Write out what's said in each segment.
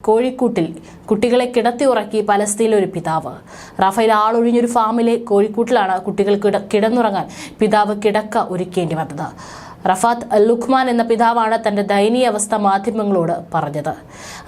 കോഴിക്കൂട്ടിൽ കുട്ടികളെ കിടത്തി ഉറക്കി പലസ്തീനിലെ ഒരു പിതാവ്. റാഫേൽ ആളൊഴിഞ്ഞൊരു ഫാമിലെ കോഴിക്കൂട്ടിലാണ് കുട്ടികൾ കിട കിടന്നുറങ്ങാൻ പിതാവ് കിടക്ക ഒരുക്കേണ്ടി വന്നത് റഫാത്ത് അൽ ലുഖ്മാൻ എന്ന പിതാവാണ് തന്റെ ദയനീയ അവസ്ഥ മാധ്യമങ്ങളോട് പറഞ്ഞത്.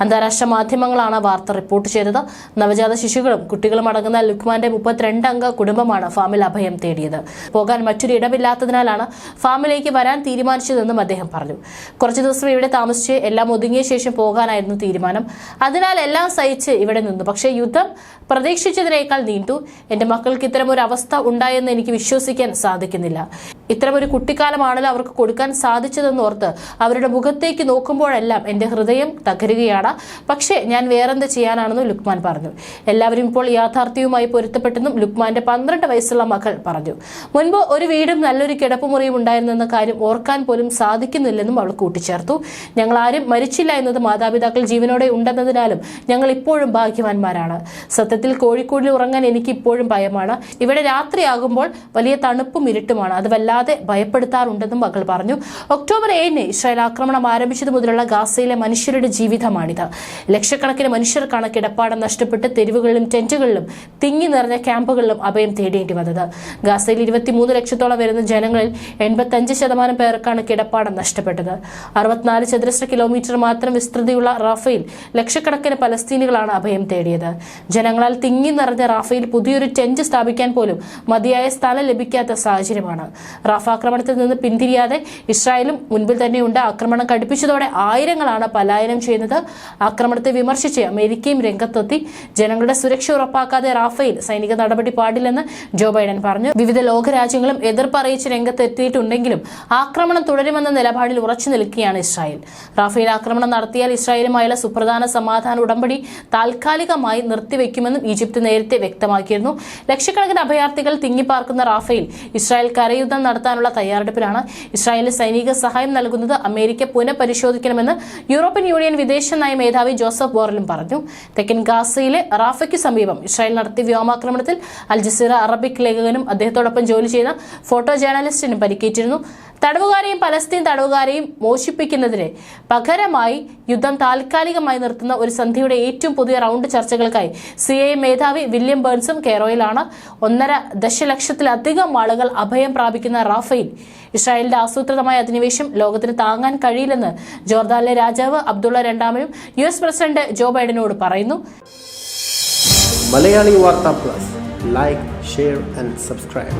അന്താരാഷ്ട്ര മാധ്യമങ്ങളാണ് വാർത്ത റിപ്പോർട്ട് ചെയ്തത്. നവജാത ശിശുക്കളും കുട്ടികളും അടങ്ങുന്ന ലുഖ്മാന്റെ മുപ്പത്തിരണ്ട് അംഗ കുടുംബമാണ് ഫാമിൽ അഭയം തേടിയത്. പോകാൻ മറ്റൊരു ഇടമില്ലാത്തതിനാലാണ് ഫാമിലേക്ക് വരാൻ തീരുമാനിച്ചതെന്നും അദ്ദേഹം പറഞ്ഞു. കുറച്ചു ദിവസം ഇവിടെ താമസിച്ച് എല്ലാം ഒതുങ്ങിയ ശേഷം പോകാനായിരുന്നു തീരുമാനം. അതിനാൽ എല്ലാം സഹിച്ച് ഇവിടെ നിന്നു. പക്ഷേ യുദ്ധം പ്രതീക്ഷിച്ചതിനേക്കാൾ നീണ്ടു. എന്റെ മക്കൾക്ക് ഇത്തരം ഒരു അവസ്ഥ ഉണ്ടായെന്ന് എനിക്ക് വിശ്വസിക്കാൻ സാധിക്കുന്നില്ല. ഇത്തരം ഒരു കുട്ടിക്കാലമാണല്ലോ അവർക്ക് കൊടുക്കാൻ സാധിച്ചതെന്ന് ഓർത്ത് അവരുടെ മുഖത്തേക്ക് നോക്കുമ്പോഴെല്ലാം എന്റെ ഹൃദയം തകരുകയാണ്. പക്ഷേ ഞാൻ വേറെന്ത് ചെയ്യാനാണെന്നും ലുക്മാൻ പറഞ്ഞു. എല്ലാവരും ഇപ്പോൾ യാഥാർത്ഥ്യവുമായി പൊരുത്തപ്പെട്ടെന്നും ലുക്മാന്റെ പന്ത്രണ്ട് വയസ്സുള്ള മകൾ പറഞ്ഞു. മുൻപ് ഒരു വീടും നല്ലൊരു കിടപ്പുമുറിയും ഉണ്ടായിരുന്നെന്ന കാര്യം ഓർക്കാൻ പോലും സാധിക്കുന്നില്ലെന്നും അവൾ കൂട്ടിച്ചേർത്തു. ഞങ്ങൾ ആരും മരിച്ചില്ല എന്നത് മാതാപിതാക്കൾ ജീവനോടെ ഉണ്ടെന്നതിനാലും ഞങ്ങൾ ഇപ്പോഴും ഭാഗ്യവാന്മാരാണ്. സത്യത്തിൽ കോഴിക്കോടിൽ ഉറങ്ങാൻ എനിക്ക് ഇപ്പോഴും ഭയമാണ്. ഇവിടെ രാത്രിയാകുമ്പോൾ വലിയ തണുപ്പും ഇരുട്ടുമാണ്. അത് വല്ലാതെ ഭയപ്പെടുത്താറുണ്ടെന്നും മകൾ പറഞ്ഞു. ഒക്ടോബർ ഏഴിന് ഇസ്രായേൽ ആക്രമണം ആരംഭിച്ചത് മുതലുള്ള ഗാസയിലെ മനുഷ്യരുടെ ജീവിതമാണിത്. ലക്ഷക്കണക്കിന് മനുഷ്യർക്കാണ് കിടപ്പാടം നഷ്ടപ്പെട്ട് തെരുവുകളിലും ടെന്റുകളിലും തിങ്ങി നിറഞ്ഞ ക്യാമ്പുകളിലും അഭയം തേടേണ്ടി വന്നത്. ഗാസയിൽ ഇരുപത്തിമൂന്ന് ലക്ഷത്തോളം വരുന്ന ജനങ്ങളിൽ എൺപത്തഞ്ച് ശതമാനം പേർക്കാണ് കിടപ്പാടം നഷ്ടപ്പെട്ടത്. അറുപത്തിനാല് ചതുരശ്ര കിലോമീറ്റർ മാത്രം വിസ്തൃതിയുള്ള റാഫേൽ ലക്ഷക്കണക്കിന് പലസ്തീനികളാണ് അഭയം തേടിയത്. ജനങ്ങളാൽ തിങ്ങി നിറഞ്ഞ റാഫയിൽ പുതിയൊരു ടെന്റ് സ്ഥാപിക്കാൻ പോലും മതിയായ സ്ഥലം ലഭിക്കാത്ത സാഹചര്യമാണ്. റാഫ ആക്രമണത്തിൽ നിന്ന് പിന്തിരിയാതെ ഇസ്രായേലും മുൻപിൽ തന്നെയുണ്ട്. ആക്രമണം കടുപ്പിച്ചതോടെ ആയിരങ്ങളാണ് പലായനം ചെയ്യുന്നത്. ആക്രമണത്തെ വിമർശിച്ച് അമേരിക്കയും രംഗത്തെത്തി. ജനങ്ങളുടെ സുരക്ഷ ഉറപ്പാക്കാതെ റാഫയിൽ സൈനിക നടപടി പാടില്ലെന്ന് ജോ ബൈഡൻ പറഞ്ഞു. വിവിധ ലോകരാജ്യങ്ങളും എതിർപ്പറിയിച്ച് രംഗത്തെത്തിയിട്ടുണ്ടെങ്കിലും ആക്രമണം തുടരുമെന്ന നിലപാടിൽ ഉറച്ചു നിൽക്കുകയാണ് ഇസ്രായേൽ. റാഫേൽ ആക്രമണം നടത്തിയാൽ ഇസ്രായേലുമായുള്ള സുപ്രധാന സമാധാന ഉടമ്പടി താൽക്കാലികമായി നിർത്തിവെക്കുമെന്നും ഈജിപ്ത് നേരത്തെ വ്യക്തമാക്കിയിരുന്നു. ലക്ഷക്കണക്കിന് അഭയാർത്ഥികൾ തിങ്ങിപ്പാർക്കുന്ന റാഫേൽ ഇസ്രായേൽ കരയുദ്ധം നടത്താനുള്ള തയ്യാറെടുപ്പിലാണ് ഇസ്രായേലിന് സൈനിക സഹായം നൽകുന്നത് അമേരിക്ക പുനഃപരിശോധിക്കണമെന്ന് യൂറോപ്യൻ യൂണിയൻ വിദേശ നയ മേധാവി ജോസഫ് ബോറലും പറഞ്ഞു. തെക്കൻ ഗാസയിലെ റാഫയ്ക്ക് സമീപം ഇസ്രായേൽ നടത്തിയ വ്യോമാക്രമണത്തിൽ അൽ ജസീറ അറബിക് ലേഖകനും അദ്ദേഹത്തോടൊപ്പം ജോലി ചെയ്ത ഫോട്ടോ ജേർണലിസ്റ്റിനും പരിക്കേറ്റിരുന്നു. തടവുകാരെയും പലസ്തീൻ തടവുകാരെയും മോഷിപ്പിക്കുന്നതിന് പകരമായി യുദ്ധം താൽക്കാലികമായി നിർത്തുന്ന ഒരു സന്ധിയുടെ ഏറ്റവും പുതിയ റൗണ്ട് ചർച്ചകൾക്കായി സി ഐ മേധാവി വില്യം ബേൺസും കെയറോയിലാണ് ഒന്നര ദശലക്ഷത്തിലധികം ആളുകൾ അഭയം പ്രാപിക്കുന്ന റാഫേൽ ഇസ്രായേലിന്റെ ആസൂത്രിതമായ അധിനിവേശം ലോകത്തിന് താങ്ങാൻ കഴിയില്ലെന്ന് ജോർദാനിലെ രാജാവ് അബ്ദുള്ള രണ്ടാമനും യു എസ് പ്രസിഡന്റ് ജോ ബൈഡനോട് പറയുന്നു. Malayali Vartha plus. Like share and subscribe.